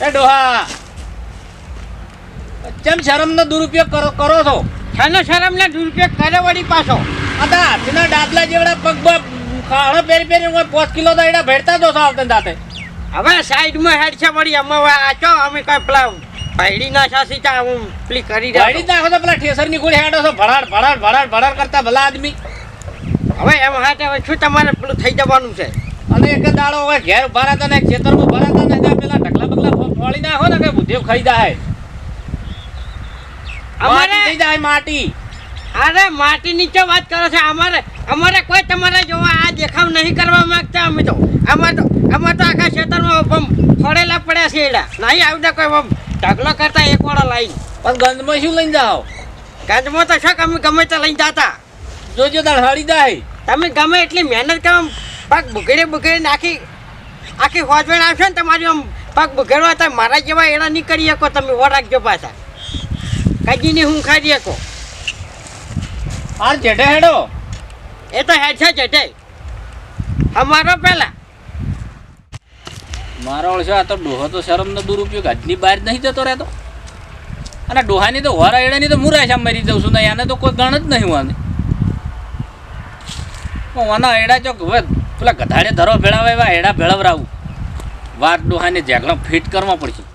એ ડોહા. કેમ શરમનો દુરુપયોગ કરો કરો છો? છાનો શરમ દુરુપયોગ કરે વળી પાછો. આતા હાથીના દાદલા જેવડા પગ પગ ખાણો પેરી પેરી પાંચ કિલો તો એડા ભેડતા જો છો આવતા દાતે હવે સાઈડમાં હેડ છે વળી અમે હવે અમે કઈ પેલા ભાઈડી ના સાસી ચા હું પેલી કરી વાડી નાખો તો પેલા ઠેસરની ગોળી હેડો છો ભડાડ ભડાડ ભડાડ ભડાડ કરતા ભલા આદમી. હવે એમ હાટે હવે શું તમારે પેલું થઈ જવાનું છે? અને એક દાડો હવે ઘેર ભરાતા ને ખેતરમાં ભરાતા ને પેલા બગલા નાખો ને કે બુદ્ધિઓ ખાઈ જાય. અમારે થઈ જાય માટી. અરે માટી નીચે વાત કરો છો અમારે અમારે કોઈ તમારે જોવા આ દેખાવ નહીં કરવા માંગતા. અમે તો અમારે તો અમે તો આખા ખેતરમાં બમ ફળેલા પડ્યા છે એડા. નહીં આવતા કોઈ બમ ઢગલો કરતા એક વાળો લાઈન. પણ ગંધમાં શું લઈને જાઓ? ગંધમાં તો શક અમે ગમે તે લઈને જતા. જોજો તાર હળી જાય. તમે ગમે એટલી મહેનત કરો પગ બુગેડી બુગેડી નાખી આખી હોજવેણ આવશે ને તમારી આમ પગ બગડવા થાય મારા જેવા એડા નીકળી કરી શકો તમે ઓ રાખજો પાછા. કજીની હું ખાઈ શકો. આ જેઠે હેડો. એ તો હેડ છે જટે અમારો પેલા. મારો ઓળશો આ તો ડોહો તો શરમનો દુરુપયોગ આજની બહાર નહીં જતો રહેતો. અને ડોહાની તો હોરા એડાની તો મુરા છે મરી જઉં છું ને આને તો કોઈ ગણ જ નહીં વાને વાના એડા ચોક હવે પેલા ગધાડે ધરો ભેળાવે એવા એડા ભેળવરાવું. વાર ડોહાને જેકડો ફિટ કરવો પડશે.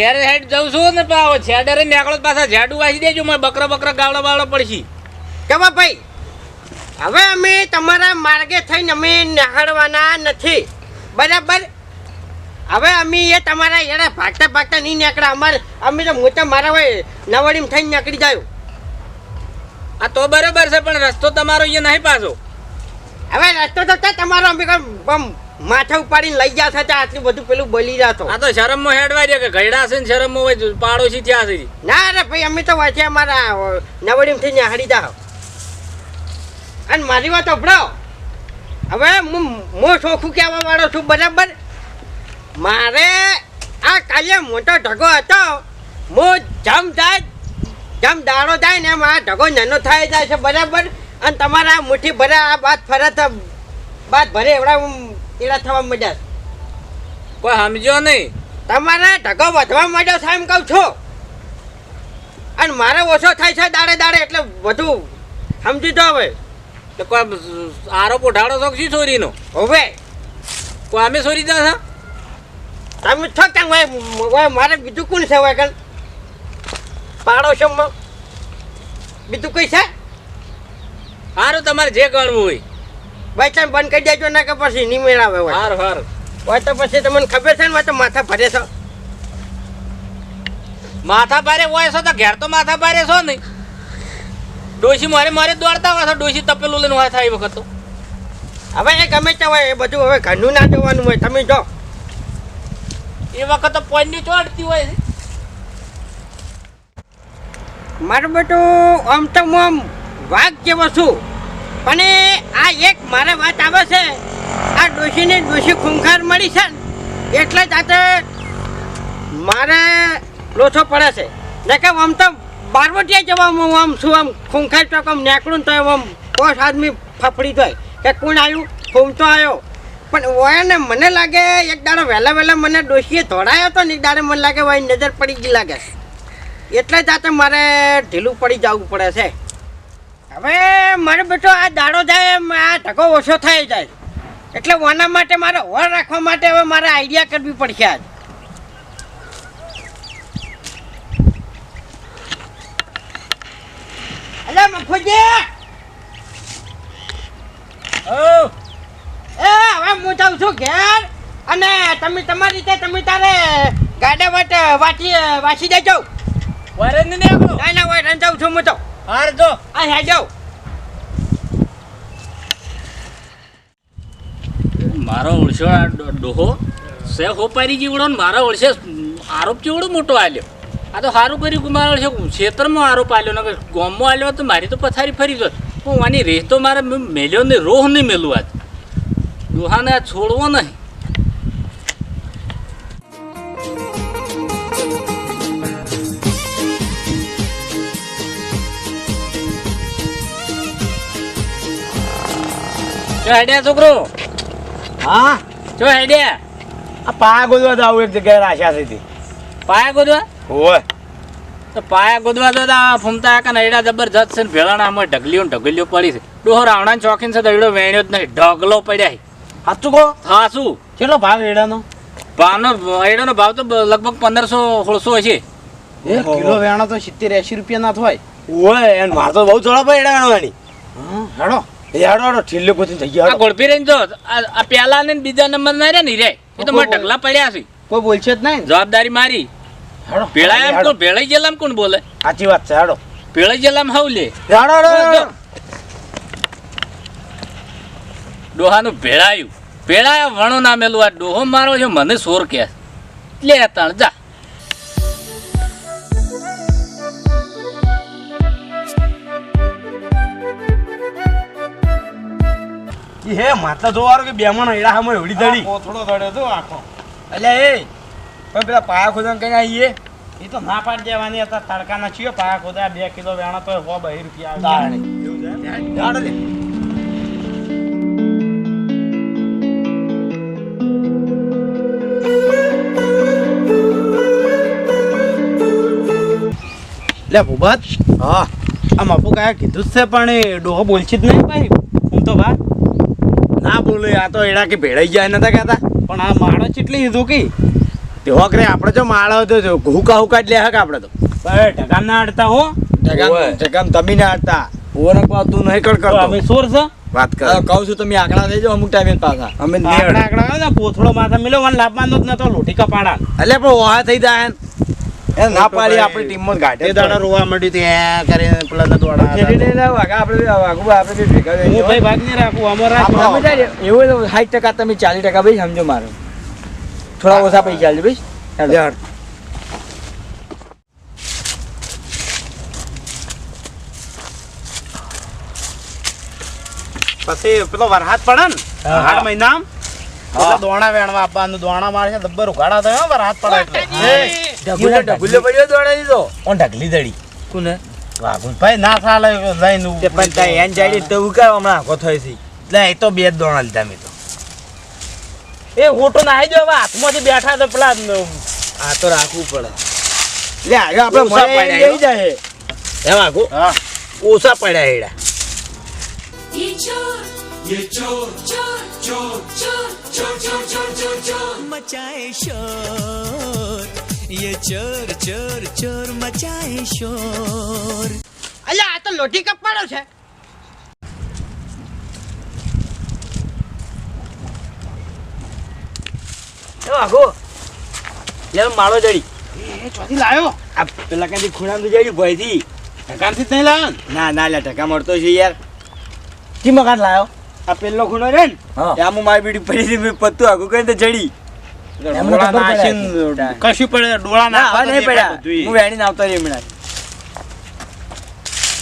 ઘેર હેડ જઉં છું ને પાછો છેડરે નીકળો પાછા ઝાડુ વાસી દેજો મારે બકરો બકરો ગાવડો બાવડો પડશે. કેવા ભાઈ હવે અમે તમારા માર્ગે થઈને અમે નીકળવાના નથી. બરાબર? હવે અમે એ તમારા એના ભાગતા ભાગતા નહીં નીકળ્યા. અમારે અમે તો મોટા મારા હોય નવડીમાં થઈને નીકળી જાય. આ તો બરાબર છે પણ રસ્તો તમારો અહીંયા નહીં પાછો. હવે રસ્તો તો તમારો અમે માથા ઉપાડીને લઈ ગયા થતા આટલું બધું પેલું બલી જાતો આ તો શરમમાં હેડવા દે કે ઘડા છે ને શરમમાં હોય પાડોશી થયા છે. ના રે ભાઈ અમે તો વાંચ્યા અમારા નવડીમાં થઈને હાડી દા. અને મારી વાત અભડાવો હવે હું મો ચોખ્ખું કહેવા વાળો છું બરાબર? મારે આ કાલે મોટો ઢગો હતો. મો જમ જાય જમ દાડો જાય ને એમ આ ઢગો નાનો થાય જાય છે બરાબર? અને તમારા મુઠ્ઠી ભરે આ બાદ ફરત તો બાદ ભરે એવડા એડા થવા મજા કોઈ સમજો નહીં? તમારે ઢગો વધવા માંડ્યો છે એમ કહું છું. અને મારે ઓછો થાય છે દાડે દાડે એટલે વધુ સમજી જો હવે. તો કોઈ આરોપ ઉઠાડો છો શું ચોરીનો? હવે. કોઈ અમે ચોરી દો છો? તમે છો હોય મારે બીજું કોણ છે હોય કણ પાડોશોમાં બીજું કઈ છે? સારું તમારે જે ગણવું હોય. તમે બંધ કરી દેજો ના કે પછી નહીં મેળાવે હોય. હાર હાર. હોય તો પછી તમને ખબર છે ને તો માથા ભરે છો. માથા ભારે હોય છો તો ઘેર તો માથા ભારે છો નહીં. ડોશી મારે મારે દોડતા હોય છો ડોશી તપેલું લઈને હોય થાય એ વખત તો. હવે એ ગમે તે હોય એ બધું હવે ઘરનું ના જોવાનું હોય તમે જો. એ વખત તો પોઈન્ટની ચોડતી હોય મારું બેટું આમ તો હું આમ વાઘ જેવો છું. એ આ એક મારે વાત આવે છે, આ ડોશીને ડોશી ખૂંખાર મળી છે ને, એટલે જાતે મારે લોથો પડે છે. ને કે આમ તો બારવટીયા જવા હું આમ છું, આમ ખૂંખાર ચોક આમ નેકળું તો આમ પોસ આદમી ફફડી જાય કે કોણ આવ્યું ખૂમતો આવ્યો પણ ઓય ને મને લાગે એક દાડો વહેલા વહેલા મને ડોશીએ ધોડાયો હતો ને એક દાડે મને લાગે હોય નજર પડી ગઈ લાગે. એટલે જાતે મારે ઢીલું પડી જવું પડે છે. હવે મને બેટો આ દાડો જાય એમ આ ટકો ઓછો થઈ જાય. એટલે વાના માટે મારે હોર રાખવા માટે હવે મારે આઈડિયા કરવી પડશે આજ. અલે મફુજી! ઓ એ હવે હું જાઉં છું ઘેર અને તમે તમારી રીતે તમે તારે ગાડા વાટ વાટી વાસી દેજો વરે ને ના ના વરંદ જાઉં છું હું તો. હાર જો. આ હે જાવ મારો ઓળશો આ ડોહો સે હોપારી જીવડો ને મારા ઓળશે આરોપ ચેવડો મોટો આલ્યો? આ તો સારું કર્યું કે મારા ઓળશે ક્ષેત્રમાં આરોપ આલ્યો ને ગોમમાં આલ્યો તો મારી તો પથારી ફરી જોત હું આની રેહ તો મારે મેલ્યો ને રોહ નહીં મેલું આજ. ડોહાને આ છોડવો નહીં. છોકરો. હા? આ પાયા ગોદવા જાવ એક જગ્યાએ રાશા હતી પાયા ગોદવા? ઓય તો પાયા ગોદવા તો ફૂમતા કે નૈડા જબરજસ્ત છે ને ભેળાણામાં ઢગલીઓ ઢગલીઓ પડી છે. ચોકીન છે દઈડો વેણ્યો જ નહીં. ઢગલો પડ્યા. સાચું કહો? હા કેટલો ભાવ એડાનો? ભાવનો એડોનો ભાવ તો લગભગ પંદરસો સોળસો હશે. કિલો વેણો તો સિત્તેર એસી રૂપિયા ના થાય ઓય એને માર તો બહુ ચોળા ભાઈ એડાવાની હેડો એ હેડો. હેડો ઠીલ્લે કોઈ થઈ આ ગોળપી રહીને જો આ આ ને બીજા નંબર ના રે ને રે એ તો મારે ઢગલા પડ્યા છે. કોઈ બોલશે જ નહીં જવાબદારી મારી. હેડો એમ કોણ ભેળાઈ જેલામ કોણ બોલે? સાચી વાત છે હેડો. ભેળાઈ જેલામ હાવ લે ડોહાનું ભેળાયું. ભેળાયા વણો ના મેલું આ ડોહો મારો છે મને સોર કે. લે તાણ જા. ઈ હે માતા જોવારો કે બેમણ એડા હામે એવડી દડી કોથળો દડ્યો તો આખો. અલ્યા એ પણ પેલા પાયા ખોદા કઈ આવીએ એ તો ના પાડી દેવાની હતા તડકાના છીએ પાયા ખોદા બે કિલો વેણા તો હો બહી રૂપિયા આવે. એવું છે હેડો લે લે હા. આ મપુ કાયા કીધું જ છે પણ એ ડોહો બોલશે જ નહીં ભાઈ. હું તો બા ના બોલે આ તો એડા કે ભેળાઈ જાય નતા કહેતા. પણ આ માળો ચીટલી દીધું કી? તે હોકરે આપણે જો માળો તો જો હુકા હુકા જ લે હક આપણે તો. ઢગામ ના અડતા હો. ઢગામ ઢગામ તમે ના અડતા ઓરક પા તું નહીં કર કરતો. અમે સોર છે? વાત કર. કહું છું તમે આંકડા દેજો જાઓ અમુક ટાઈમે પાછા. અમે આંકડા આંકડા ને પોથળો માથા મિલો વન લાભવાનો જ નતો લોટી કપાડા. એટલે પણ ઓહા થઈ જાય ને. એ ના પાડી આપણી ટીમમાં ગાઢે તે દાડા રોવા માંડી તે આ કરીને પેલા દોડા હું ભાઈ ભાગ નહીં રાખું અમારે એવું સાઠ ટકા તમે ચાલીસ ટકા ભાઈ સમજો મારો. થોડા ઓછા પૈસા ચાલજો ભાઈ. પછી પેલો વરસાદ પડે ને હા. આઠ મહિના દોણા વેણવા આપવાનું દોણા મારે છે દબ્બર ઉઘાડા થયો વરસાદ પડે એટલે. ઢગુલ્યો ઢગુલ્યો પડ્યો દોડે દીધો ઓન ઢગલી દડી કોને વાઘું ભાઈ ના ચાલે લઈને તે પણ તા એન જાડી તો ઉકા હમણાં આખો થઈ છે લે એ તો બે જ દોણા લીધા મેં તો એ હોટો નાહી દો હવે હાથમાંથી બેઠા તો પેલા આ તો રાખવું પડે લે આગળ આપણે ઓછા મોડે પડ્યા લઈ જાય હે વાગો હા ઓછા પડ્યા એડા ये चोर ये चोर चोर चोर चोर चोर चोर चोर चोर चोर मचाए शोर ये चोर चोर चोर मचाए शोर અલ્યા આ તો લોટી કપાડો છે એ વાગો યાર માળો જડી એ ચોથી લાયો આ પેલા કાંથી ખૂણામાં તો જડી ભયથી ઢગાનથી જ નહીં લાયો ને ના ના લે ટકા મળતો છે યાર કી મકાન લાયો આ પેલો ખૂણો રે ને હા. ત્યાં હું મારી બીડી પડી હતી મેં પત્તું આગું કરીને તો જડી એમને ડોળા પડે. નાખીને કશું પડે ડોળા ના હવે નહીં પડ્યા. હું. વેણીને આવતો રહી હમણાં.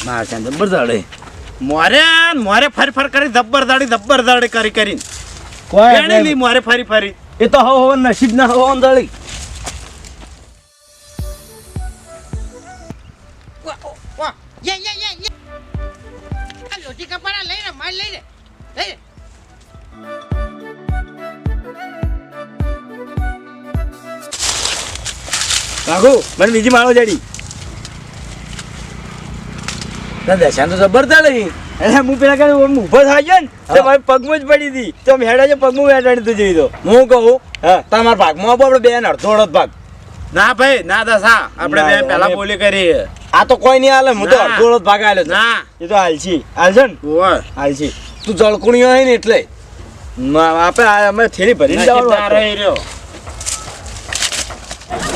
માર ત્યાં જબર દડે મોરે મોરે ફરી ફરી કરી ધબ્બર દાડી ધબ્બર દાડી કરી કરીને. કોઈ વેણી લી મોરે ફરી ફરી. એ તો હવ હવ નસીબ ના હવ દળી વાહ, વાહ. યે, યે, યે, યે. આ લોટી કપાડા લઈ માર લઈ રે કાકુ મને બીજી માળો જડી ના દશાન તો જબર લઈ એટલે હું પેલા કઈ ઊભો થાય ને તો મારી પગમાં જ પડી હતી. તો મેળા છે પગમાં વેટાડી તું જઈ તો હું કહું હા. તમારા ભાગમાં આપો આપણે બેન અડધો અડધ ભાગ. ના ભાઈ ના દશા. આપણે બે પહેલા અમે- બોલી કરી આ તો કોઈ નહીં હાલે હું તો અડધો અડધ ભાગ આલ્યો છે. ના. એ તો હાલશી હાલશે ને? હાલશી તું જળકુણી હોય ને એટલે. આપણે અમે થેલી ભરી રહ્યો.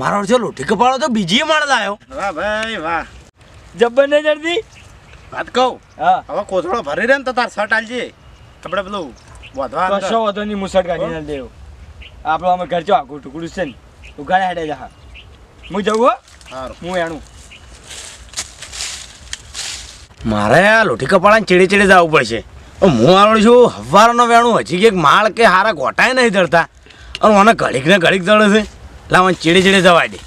મારો છે લોટી કપાળો તો બીજી માળ લાયો. વાહ ભાઈ વાહ. જબ્બર ને જલ્દી વાત કહું? હા. હવે કોથળો ભરી રે ને તો તાર શર્ટ આલજે. આપણે પેલું વધવા. કશો વધો નહીં મુસટ કાઢી ના દેવ. આપણો અમે ઘર ચો આખું ટુકડું છે ને ઉગાડે હેડે જા. હું જવું હો. હું એનું મારે આ લોટી કપાળાને ચીડે ચીડે જવું પડશે. હું આવડું છું હવારનો વેણું હજી કે માળ કે હારા ગોટાય નહીં જડતા અને મને ઘડીક ને ઘડીક દળે છે. મને ચીડી ચીડે જવા દે.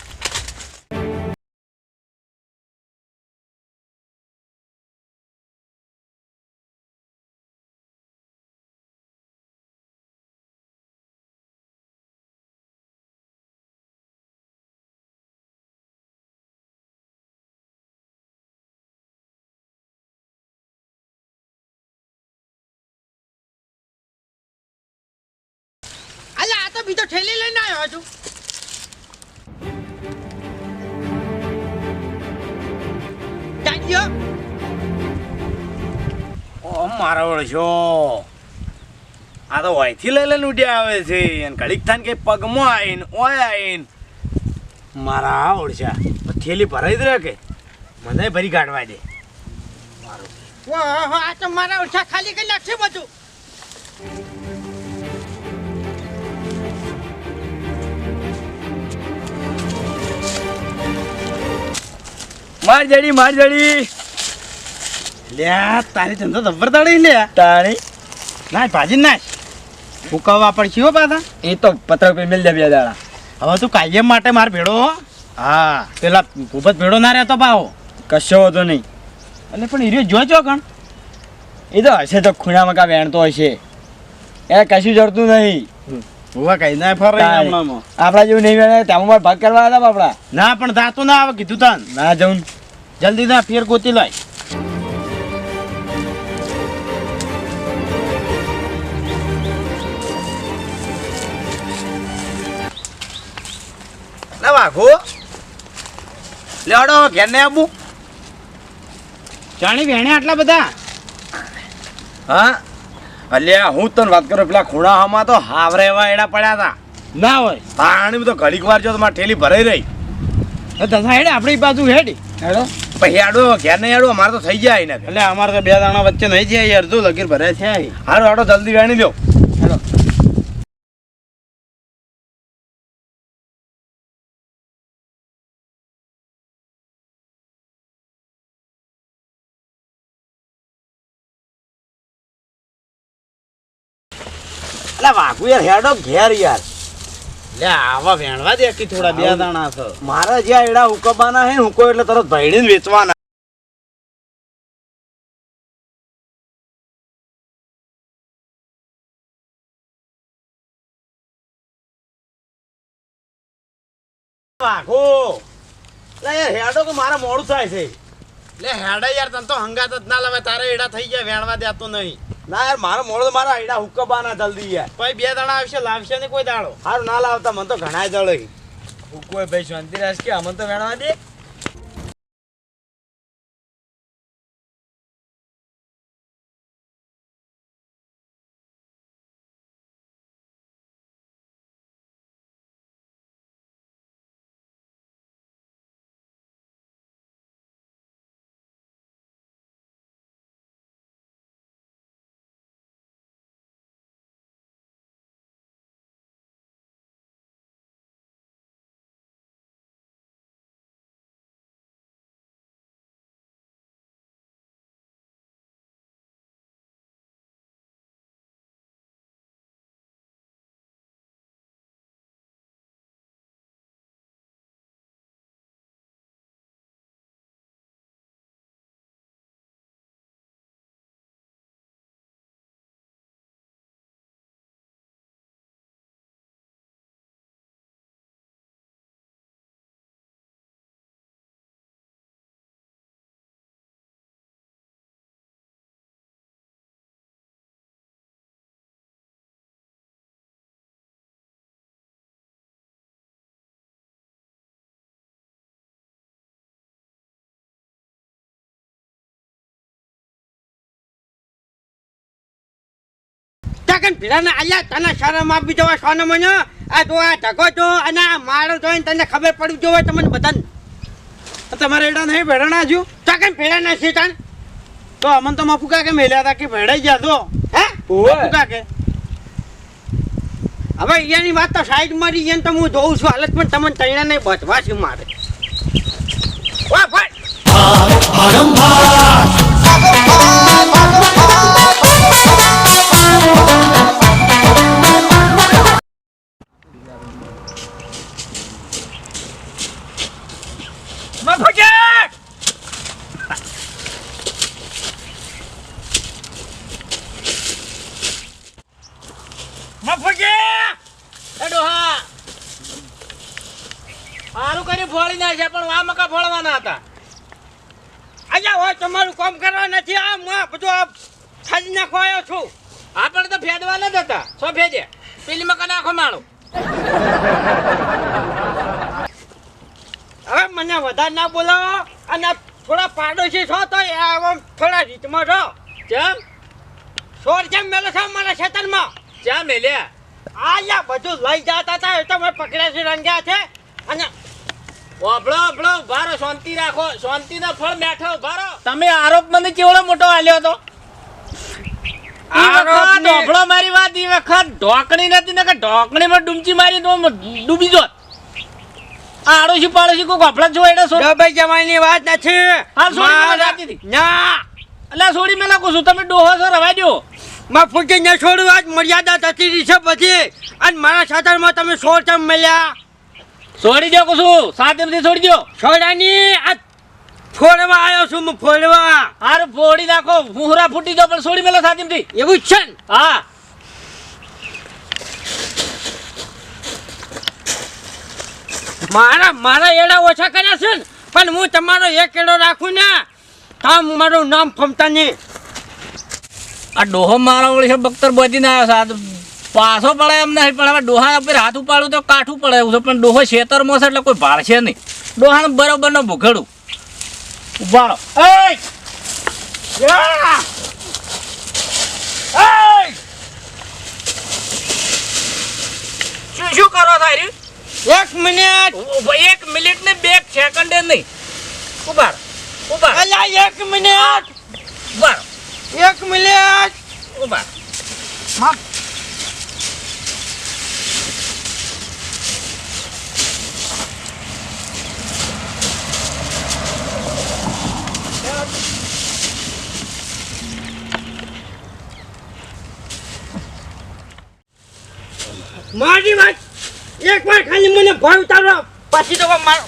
અલા આ તો બીજો ઠેલી લઈને આવ્યો છું. ચાલ્યો ઓ, મારો વળશો આ તો વયથી લઈ લઈને ઉડ્યા આવે છે. અને ઘડીક પગમાં આવીને, ઓય આવીને. મારા ઓળશા થેલી ભરાઈ જ મને ભરી કાઢવા દે. આ તો મારા ઓછા ખાલી કરી નાખશે બધું. માર જડી માર જડી. લ્યા તારી ધંધો જબ્બર તાળી લે તાણી ના ભાજી ના ફૂકવવા પડશે હો પાછા. એ તો પત્ર પે મેલ જાય બે દાડા. હવે તું કાયમ માટે માર ભેડો હા. પેલા ભૂપત ભેડો ના રહેતો પાવો કશો હતો નહીં. એટલે પણ હીરો જો છો કણ એ તો હશે તો ખૂણામાં કા વેણતો હશે. એ કશું જડતું નહીં. હુવા કઈ ના ફરે. આપણા જેવું નહીં તેમાં મારે ભાગ કરવા હતા બાપડા. ના પણ જાતું ના આવે કીધું તાન. ના જવું જલ્દી ના ફેર ગોતી લાય. લે વાઘો. લેડો ઘેર ને જાણી વેણે આટલા બધા. હા? અલ્યા હું તને વાત કરું પેલા ખૂણામાં તો હાવરે એવા એડા પડ્યા હતા. ના હોય. પાણી બધો ઘડીક વાર જો તમારે મારી ઠેલી ભરાઈ રહી. તથા હેડે આપણી બાજુ હેડી. હેડો. પછી આડો ઘેર નહીં આડો અમારે તો થઈ જાય ને એટલે અમારે તો બે દાણા વચ્ચે નહીં જાય અડધું લગીર ભરે છે. હારો આડો જલ્દી વેણી લ્યો. એટલે વાઘુ યાર હેડો ઘેર યાર. લે આવા વેણવા દે કે થોડા બે દાણા છે. મારા જ્યાં એડા હુકબાના હે હુકો એટલે તરત ભૈડીને વેચવાના. વાઘો. લે યાર હેડો કે મારા મોડું થાય છે. લે હેડે યાર તને તો હંગાત જ ના લાવે તારે એડા થઈ ગયા વેણવા દેતો નહીં. ના યાર મારો મોડો મારા આઈડા હુકબાના જલ્દી યાર. ભાઈ બે દાણા આવશે લાવશે ને કોઈ દાડો? હારું ના લાવતા મને તો ઘણા દળે કોઈ ભાઈ શાંતિ રાખ કે અમને તો વેણવા દે. ચાકન ભીરાને આયા તને શરમ આપી જવા સોનો મને આ તો આ ઢગો તો અને આ માળો જોઈને તને ખબર પડી જોવે તમને બધાને. તમારે એડા નહીં ભેડાણા હજુ? ચાકન ભીરાના છે તને તો અમન તો મફુ કાકે મેલ્યા હતા કે ભેડાઈ ગયા તો? હે? મફુ કાકે? હવે એની વાત તો સાઈડ મારી એને તો હું જોઉં છું હાલત પણ તમને તૈણા નહીં બચવા છે મારે? વાહ ભાઈ આ મકા ફોડવાના હતા. અહીંયા હોય તમારું કામ કરવા નથી આ માં બધું આ ખાલી નાખો આવ્યો છું. આપણે તો ફેદવા ન હતા. સો ફેદે પેલી મકા નાખો માળો. હવે મને વધારે ના બોલાવો અને થોડા પાડોશી છો તો આમ થોડા રીતમાં રહો. કેમ સોર કેમ મેલો છો મારા ખેતરમાં. ક્યાં મેલ્યા? આ બધું લઈ જતા હતા એ તો મેં પકડ્યા છે રંગ્યા છે. અને ઓભળો ઓભળો ભારો શાંતિ રાખો. શાંતિ ના ફળ મેઠો ભારો તમે આરોપ મને કેવડો મોટો આલ્યો હતો? વખત મારી વાત વખત ઢોકણી નથી ને કે ઢોકણીમાં ડૂમચી મારી તો ડૂબી જોત. આડોશી પાડોશી કોઈ ગફલા જો એને છોડ ડબાઈ જવાની વાત નથી. હા, સોરી, જાતી હતી. ના. એટલે છોડી મેં નાખું છું તમે ડોહો છો રવા દો. માં ફૂટી ન છોડું આજ મર્યાદા થતી રહી છે બધી અને મારા સાધનમાં તમે સોર ચમ મળ્યા. છોડી દો કું છું સાતમથી છોડી દો છોડાની આ ફોડવા આવ્યો છું હું ફોડવા. હારું ફોડી નાખો મુહરા ફૂટી દો પણ છોડી મેલો સાતમથી એવું જ છે ને? હા. મારા મારા એડા ઓછા કર્યા છે ને પણ હું તમારો એક એડો રાખું ને તો મારું નામ ફમતા નહીં. આ ડોહો મારા ઓળશે બખ્તર બોજીને આવ્યો સાત પાછો પડે એમ નહીં પણ હવે ડોહા ઉપર હાથ ઉપાડું તો કાઠું પડે એવું છે પણ ડોહો ખેતરમાં છે એટલે કોઈ ભાળશે નહીં. ડોહાને બરોબર નો ભૂખેડું. ઉભાડો! શું શું કરો સારી એક મિનિટ! એક મિનિટ ને બે સેકન્ડે નહીં. ઉભાર ઉભાર અલ્યા એક મિનિટ! ઉભાર એક મિનિટ! ઉભાર મારી વાત. એક વાર ખાલી મને ભાવ ઉતારો પછી તો મારો